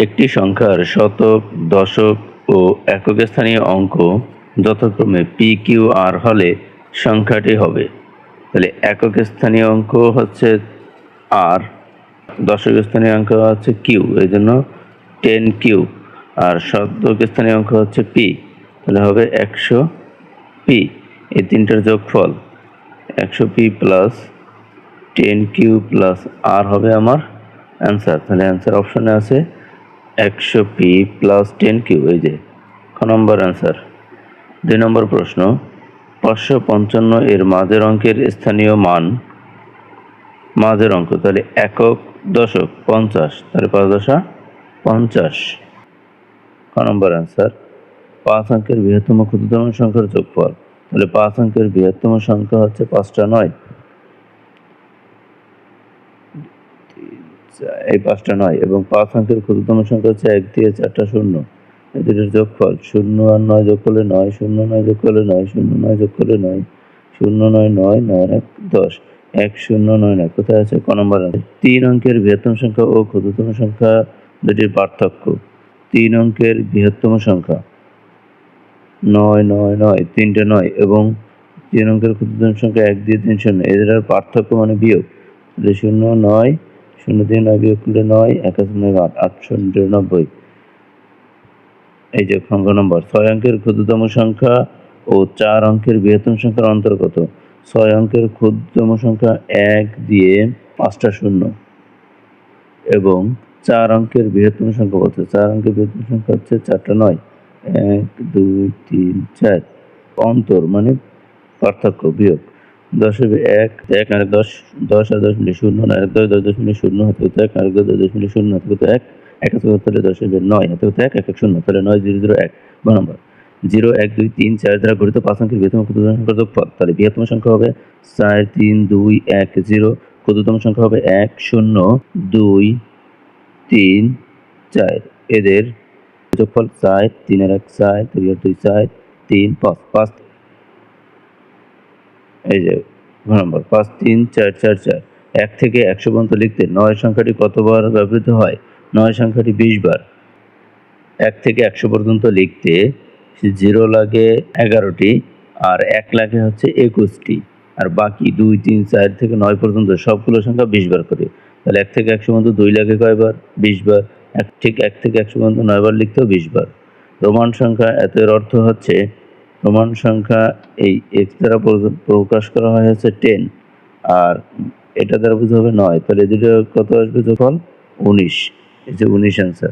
একটি সংখ্যার শতক, দশক ও একক স্থানীয় অঙ্ক যথাক্রমে পি কিউ আর হলে সংখ্যাটি হবে। তাহলে একক স্থানীয় অঙ্ক হচ্ছে আর দশক স্থানীয় অঙ্ক হচ্ছে কিউ এই জন্য টেন কিউ আর শতক স্থানীয় অঙ্ক হচ্ছে পি তাহলে হবে একশো পি এই তিনটার যোগফল একশো P plus ten Q plus R হবে আমার অ্যান্সার তাহলে অ্যান্সার অপশনে আছে একশো পি প্লাস টেন কিউ এই যে, ক নম্বর অ্যান্সার দুই নম্বর প্রশ্ন, পাঁচশো পঞ্চান্ন এর মাঝের অঙ্কের স্থানীয় মান, মাঝের অঙ্ক, তাহলে একক দশক পঞ্চাশ, তাহলে পাঁচ দশা পঞ্চাশ। ক নম্বর অ্যান্সার পাঁচ অঙ্কের বৃহত্তম ক্ষুদ্রতম সংখ্যার যোগফল, তাহলে পাঁচ অঙ্কের বৃহত্তম সংখ্যা হচ্ছে পাঁচটা নয়। এই পাঁচটা নয়, এবং পাঁচ অঙ্কের ক্ষুদ্রতম সংখ্যা হচ্ছে এক দিয়ে চারটা শূন্য। এই দুটোর যোগফল শূন্য আর নয় যোগ করলে নয়, শূন্য নয় যোগ করলে নয়, শূন্য নয় যোগ করলে নয়, শূন্য নয় নয় নয় এক দশ, এক শূন্য নয় নয়। কোথায় আছে? ক নম্বর। তিন অঙ্কের বৃহত্তম সংখ্যা ও ক্ষুদ্রতম সংখ্যা দুটির পার্থক্য। তিন অঙ্কের বৃহত্তম সংখ্যা নয় নয় নয়, তিনটে নয়, এবং তিন অঙ্কের ক্ষুদ্রতম সংখ্যা এক দিয়ে তিন শূন্য। এদের পার্থক্য মানে বিয়োগ। শূন্য, নয় শূন্য দিয়ে নয় বিয়োগ করলে নয় একাশি নয় আট আটশো নিরানব্বই। এই যে সংখ্যা নম্বর, ছয় অঙ্কের ক্ষুদ্রতম সংখ্যা ও চার অঙ্কের বৃহত্তম সংখ্যার অন্তর্গত ছয় অঙ্কের ক্ষুদ্রতম সংখ্যা এক দিয়ে পাঁচটা শূন্য। এবং চার অঙ্কের বৃহত্তম সংখ্যা বলছে চার অঙ্কের বৃহত্তম সংখ্যা হচ্ছে চারটা নয়। এক, দুই, তিন, চার। অন্তর মানে পার্থক্য, বিয়োগ। দশের এক এক আর দশ দশ আর দশ মিলে শূন্য আর দশ দশ দশ মিলে শূন্য, হাতে হতো এক, আর শূন্য, হাতে এক এক হাতে তাহলে নয়, হাতে হতো এক এক এক শূন্য নয় জিরো জিরো এক। নম্বর, জিরো, এক, দুই, তিন, চার দ্বারা গঠিত পাঁচ অঙ্কের বৃহত্তম ক্ষুদ্রতম তাহলে বৃহত্তম সংখ্যা হবে চার, তিন, দুই, এক, জিরো, ক্ষুদ্রতম সংখ্যা হবে এক, শূন্য, দুই, তিন, চার। এদের যোগফল চার, তিনের এক চার, দুই আর দুই চার, তিন, পাঁচ। পাঁচ এই যে, ঘ নম্বর, পাঁচ, তিন, চার চার চার, এক থেকে একশো পর্যন্ত লিখতে নয় সংখ্যাটি কতবার ব্যবহৃত হয়? নয় সংখ্যাটি বিশ বার। এক থেকে একশো পর্যন্ত লিখতে জিরো লাগে এগারোটি, আর এক লাগে হচ্ছে একুশটি, আর বাকি দুই, তিন, চার থেকে নয় পর্যন্ত সবগুলো সংখ্যা বিশ বার করে। তাহলে এক থেকে একশো পর্যন্ত দুই লাগে কয়বার? বিশ বার। এক ঠিক এক থেকে একশো পর্যন্ত নয়বার লিখতেও বিশ বার। রোমান সংখ্যা এতের অর্থ হচ্ছে রোমান সংখ্যা এই এক্স দ্বারা প্র- প্রকাশ করা হয় হচ্ছে টেন আর এটা দ্বারা বোঝা হবে নয়। তাহলে দুটো কত আসবে? যখন উনিশ। এই যে উনিশ অ্যান্সার